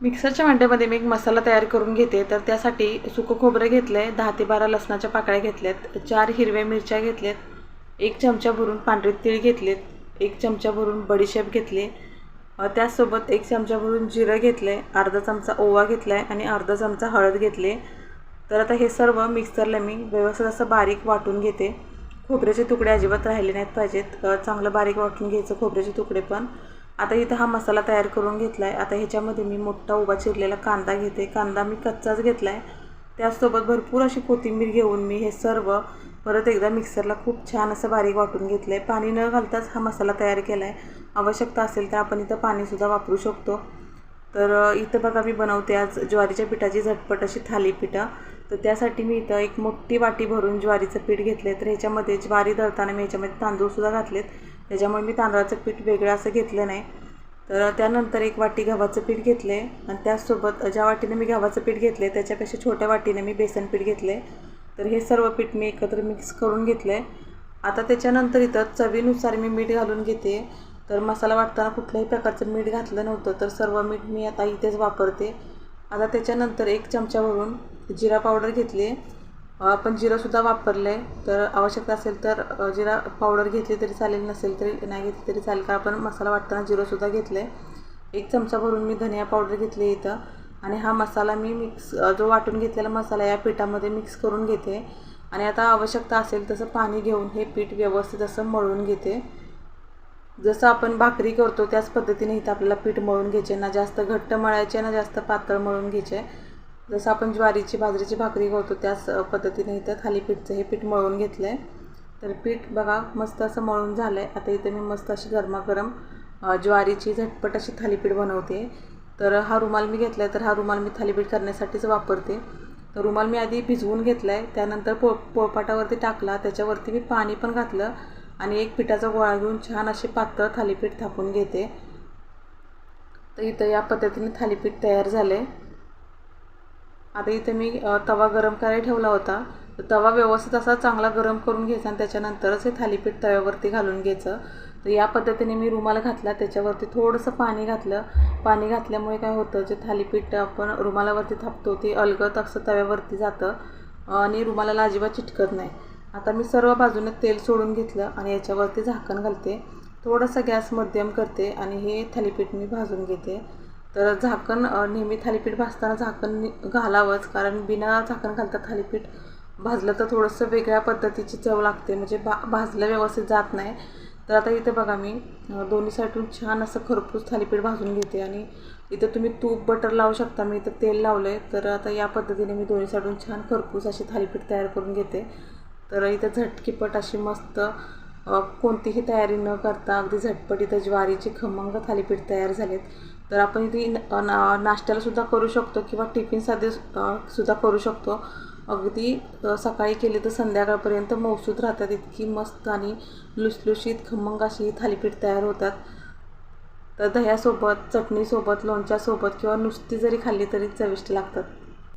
मिक्सरच्या भांड्यामध्ये मी एक मसाला तयार करून घेते. तर त्यासाठी सुकं खोबरं घेतलं आहे दहा ते बारा लसणाच्या पाकळ्या घेतल्यात चार हिरव्या मिरच्या घेतल्यात एक चमचा भरून पांढरे तीळ घेतलेत एक चमचा भरून बडीशेप घेतली. त्याचसोबत एक चमचा भरून जिरं घेतलं आहे अर्धा चमचा ओवा घेतला आहे आणि अर्धा चमचा हळद घेतली. तर आता हे सर्व मिक्सरला मी व्यवस्थित असं बारीक वाटून घेते. खोबऱ्याचे तुकडे अजिबात राहिले नाहीत पाहिजेत. चांगलं बारीक वाटून घ्यायचं खोबऱ्याचे तुकडे पण. आता इथं हा मसाला तयार करून घेतला आहे आता ह्याच्यामध्ये मी मोठा उभा चिरलेला कांदा घेते. कांदा मी कच्चाच घेतला आहे त्याचसोबत भरपूर अशी कोथिंबीर घेऊन मी हे सर्व परत एकदा मिक्सरला खूप छान असं बारीक वाटून घेतलं आहे पाणी न घालताच हा मसाला तयार केला आहे आवश्यकता असेल तर आपण इथं पाणीसुद्धा वापरू शकतो. तर इथं बघा मी बनवते आज ज्वारीच्या पिठाची झटपट अशी थालीपीठं. तर त्यासाठी मी इथं एक मोठी वाटी भरून ज्वारीचं पीठ घेतलं आहे तर ह्याच्यामध्ये ज्वारी दळताना मी ह्याच्यामध्ये तांदूळसुद्धा घातलेत. त्याच्यामुळे मी तांदळाचं पीठ वेगळं असं घेतलं नाही. तर त्यानंतर एक वाटी गव्हाचं पीठ घेतलं आहे आणि त्याचसोबत ज्या वाटीने मी गव्हाचं पीठ घेतलं आहे त्याच्यापेक्षा छोट्या वाटीने मी बेसन पीठ घेतलं. आहे तर हे सर्व पीठ मी एकत्र मिक्स करून घेतलं. आहे आता त्याच्यानंतर इथं चवीनुसार मी मीठ घालून घेते. तर मसाला वाटताना कुठल्याही प्रकारचं मीठ घातलं नव्हतं तर सर्व मीठ मी आता इथेच वापरते. आता त्याच्यानंतर एक चमचा भरून जिरा पावडर घेतली. आपण जिरंसुद्धा वापरलं आहे तर आवश्यकता असेल तर जिरा पावडर घेतली तरी चालेल नसेल तरी नाही घेतली तरी चालेल. का आपण मसाला वाटताना जिरंसुद्धा घेतलं आहे एक चमचा भरून मी धनिया पावडर घेतली इथं. आणि हा मसाला मी मिक्स जो वाटून घेतलेला मसाला या पिठामध्ये मिक्स करून घेते. आणि आता आवश्यकता असेल तसं पाणी घेऊन हे पीठ व्यवस्थित असं मळून घेते. जसं आपण भाकरी करतो त्याच पद्धतीने इथं आपल्याला पीठ मळून घ्यायचे ना जास्त घट्ट मळायचे ना जास्त पातळ मळून घ्यायचे. जसं आपण ज्वारीची बाजरीची भाकरी करतो त्याच पद्धतीने इथं थालीपीठचं हे पीठ मळून घेतलं आहे तर पीठ बघा मस्त असं मळून झालं आहे आता इथे मी मस्त अशी गरमागरम ज्वारीची झटपट अशी थालीपीठ बनवते. तर हा रुमाल मी घेतला आहे तर हा रुमाल मी थालीपीठ करण्यासाठीच वापरते. तर रुमाल मी आधी भिजवून घेतला आहे त्यानंतर पो पोळपाटावरती टाकला त्याच्यावरती मी पाणी पण घातलं आणि एक पिठाचा गोळा घेऊन छान असे पातळ थालीपीठ थापून घेते. तर इथं या पद्धतीने थालीपीठ तयार झाले आता इथे मी तवा गरम करायला ठेवला होता. तर तवा व्यवस्थित असा चांगला गरम करून घ्यायचा आणि त्याच्यानंतरच हे थालीपीठ तव्यावरती घालून घ्यायचं. तर या पद्धतीने मी रुमाल घातला त्याच्यावरती थोडंसं पाणी घातलं. पाणी घातल्यामुळे काय होतं जे थालीपीठ आपण रुमालावरती थापतो ते अलगत असं तव्यावरती जातं आणि रुमालाला अजिबात चिटकत नाही. आता मी सर्व बाजूने तेल सोडून घेतलं आणि याच्यावरती झाकण घालते. थोडंसं गॅस मध्यम करते आणि हे थालीपीठ मी भाजून घेते. तर झाकण नेहमी थालीपीठ भाजताना झाकण नि- घालावंच. कारण बिना झाकण घालता थालीपीठ भाजलं तर थोडंसं वेगळ्या पद्धतीची चव लागते. म्हणजे भा भाजलं व्यवस्थित जात नाही. तर आता इथे बघा मी दोन्ही साईडून छान असं खरपूस थालीपीठ भाजून घेते. आणि इथं तुम्ही तूप बटर लावू शकता. मी इथं तेल लावलं आहे तर आता या पद्धतीने मी दोन्ही साईडून छान खरपूस अशी थालीपीठ तयार करून घेते. तर इथं झटकीपट अशी मस्त कोणतीही तयारी न करता अगदी झटपट इथं ज्वारीचे खमंग थालीपीठ तयार झालेत. तर आपण इथे ना- नाश्त्यालासुद्धा करू शकतो किंवा टिफिनसाठी सुद्धा करू शकतो. अगदी सकाळी केली तर संध्याकाळपर्यंत मौसूद राहतात. इतकी मस्त आणि लुसलुशीत खमंग अशी ही थालीपीठ तयार होतात. तर दह्यासोबत चटणीसोबत लोणच्यासोबत किंवा नुसती जरी खाल्ली तरी चविष्ट लागतात.